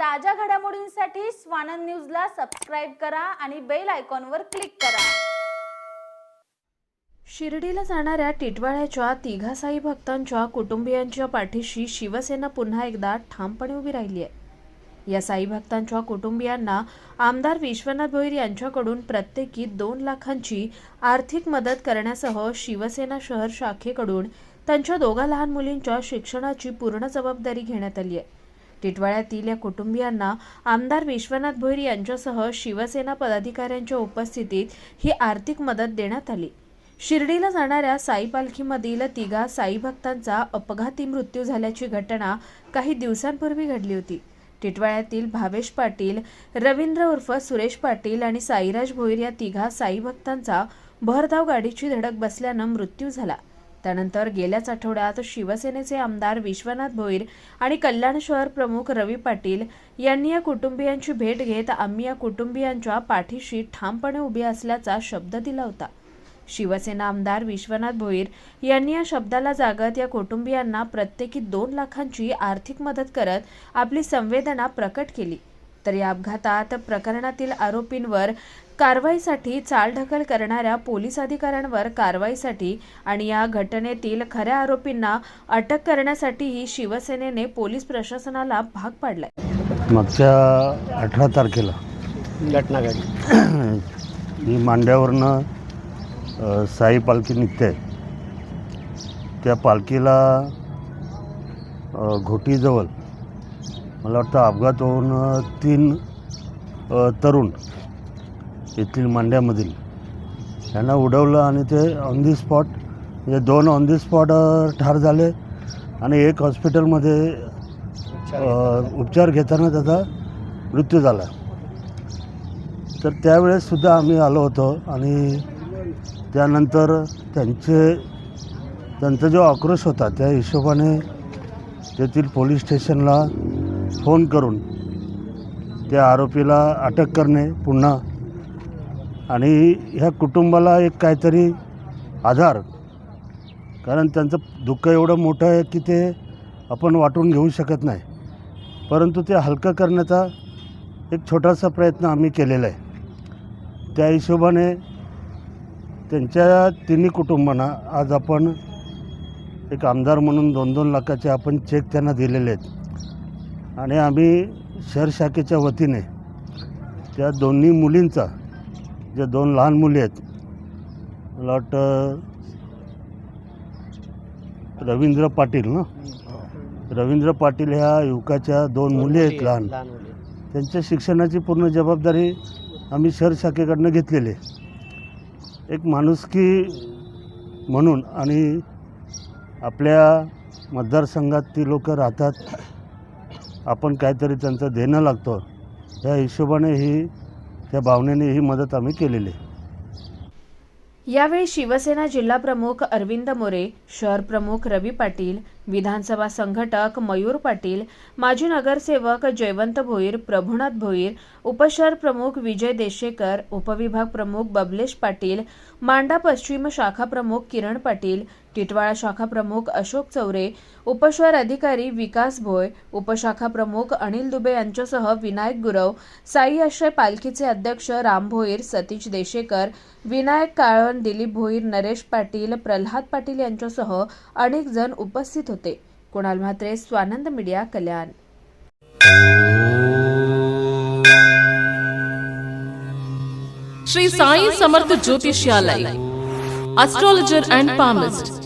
ताज्या घडामोडींसाठी स्वानंद न्यूजला सबस्क्राईब करा आणि बेल आयकॉनवर क्लिक करा. शिर्डीला जाणाऱ्या टिटवाळ्याच्या तिघासाई भक्तांच्या कुटुंबियांच्या पाठीशी शिवसेना पुन्हा एकदा ठामपणे उभी राहिली आहे. या साई भक्तांच्या कुटुंबियांना आमदार विश्वनाथ भोईर यांच्याकडून प्रत्येकी दोन लाखांची आर्थिक मदत करण्यासह शिवसेना शहर शाखेकडून त्यांच्या दोघा लहान मुलींच्या शिक्षणाची पूर्ण जबाबदारी घेण्यात आली आहे. टिटवाळ्यातील या कुटुंबियांना आमदार विश्वनाथ भोईर यांच्यासह शिवसेना पदाधिकाऱ्यांच्या उपस्थितीत ही आर्थिक मदत देण्यात आली. शिर्डीला जाणाऱ्या साई पालखीमधील तिघा साई भक्तांचा अपघाती मृत्यू झाल्याची घटना काही दिवसांपूर्वी घडली होती. टिटवाळ्यातील भावेश पाटील रवींद्र उर्फ सुरेश पाटील आणि साईराज भोईर या तिघा साई भक्तांचा भरधाव गाडीची धडक बसल्यानं मृत्यू झाला. त्यानंतर गेल्याच आठवड्यात शिवसेनेचे आमदार विश्वनाथ भोईर आणि कल्याण शहर प्रमुख रवी पाटील यांनी या कुटुंबियांची भेट घेत आम्ही या कुटुंबियांच्या पाठीशी ठामपणे उभे असल्याचा शब्द दिला होता. शिवसेना आमदार विश्वनाथ भोईर यांनी या शब्दाला जागत या कुटुंबियांना प्रत्येकी दोन लाखांची आर्थिक मदत करत आपली संवेदना प्रकट केली. तर या अपघातात प्रकरणातील आरोपींवर कारवाईसाठी चालढकल करणाऱ्या पोलीस अधिकाऱ्यांवर कारवाईसाठी आणि या घटनेतील खऱ्या आरोपींना अटक करण्यासाठीही शिवसेनेने पोलीस प्रशासनाला भाग पाडलाय. मागच्या अठरा तारखेला घटना घडली. ही मांड्यावरनं साई पालखी निघते. त्या पालखीला घोटीजवळ मला वाटतं अपघात होऊन तीन तरुण येथील मांड्यामधील. त्यांना उडवलं आणि ते ऑन दी स्पॉट म्हणजे दोन ऑन दी स्पॉट ठार झाले. आणि एक हॉस्पिटलमध्ये उपचार घेताना त्याचा मृत्यू झाला. तर त्यावेळेससुद्धा आम्ही आलो होतो आणि त्यानंतर त्यांचे त्यांचा जो आक्रोश होता त्या हिशोबाने तेथील पोलीस स्टेशनला फोन करून त्या आरोपीला अटक करणे पुन्हा आणि ह्या कुटुंबाला एक काहीतरी आधार. कारण त्यांचं दुःख एवढं मोठं आहे की ते आपण वाटून घेऊ शकत नाही. परंतु ते हलकं करण्याचा एक छोटासा प्रयत्न आम्ही केलेला आहे. त्या हिशोबाने त्यांच्या तिन्ही कुटुंबांना आज आपण एक आमदार म्हणून दोन दोन लाखाचे आपण चेक त्यांना दिलेले आहेत. आणि आम्ही शहर शाखेच्या वतीने त्या दोन्ही मुलींचा ज्या दोन लहान मुली आहेत मला वाटतं रवींद्र पाटील ना? रवींद्र पाटील ह्या युवकाच्या दोन मुली आहेत लहान. त्यांच्या शिक्षणाची पूर्ण जबाबदारी आम्ही शहर शाखेकडनं घेतलेली आहे. एक माणुसकी म्हणून आणि आपल्या मतदारसंघात ती लोक राहतात आपण काहीतरी त्यांचं देणं लागतं या हिशोबाने ही त्या भावनेने ही मदत आम्ही केलेली आहे. यावेळी शिवसेना जिल्हा प्रमुख अरविंद मोरे शहर प्रमुख रवी पाटील विधानसभा संघटक मयूर पाटील माजी नगरसेवक जयवंत भोईर प्रभुनाथ भोईर उपशहर प्रमुख विजय देशेकर उपविभाग प्रमुख बबलेश पाटील मांडा पश्चिम शाखा प्रमुख किरण पाटील टिटवाळा शाखा प्रमुख अशोक चौरे उपशहर अधिकारी विकास भोय उपशाखा प्रमुख अनिल दुबे यांच्यासह विनायक गुरव साई आश्रय पालखीचे अध्यक्ष राम भोईर सतीश देशेकर विनायक काळण दिलीप भोईर नरेश पाटील प्रल्हाद पाटील यांच्यासह अनेक जण उपस्थित होते. Kunal Mhatre Swanand media Kalyan. Shri Sai Samarth ज्योतिषालय and palmist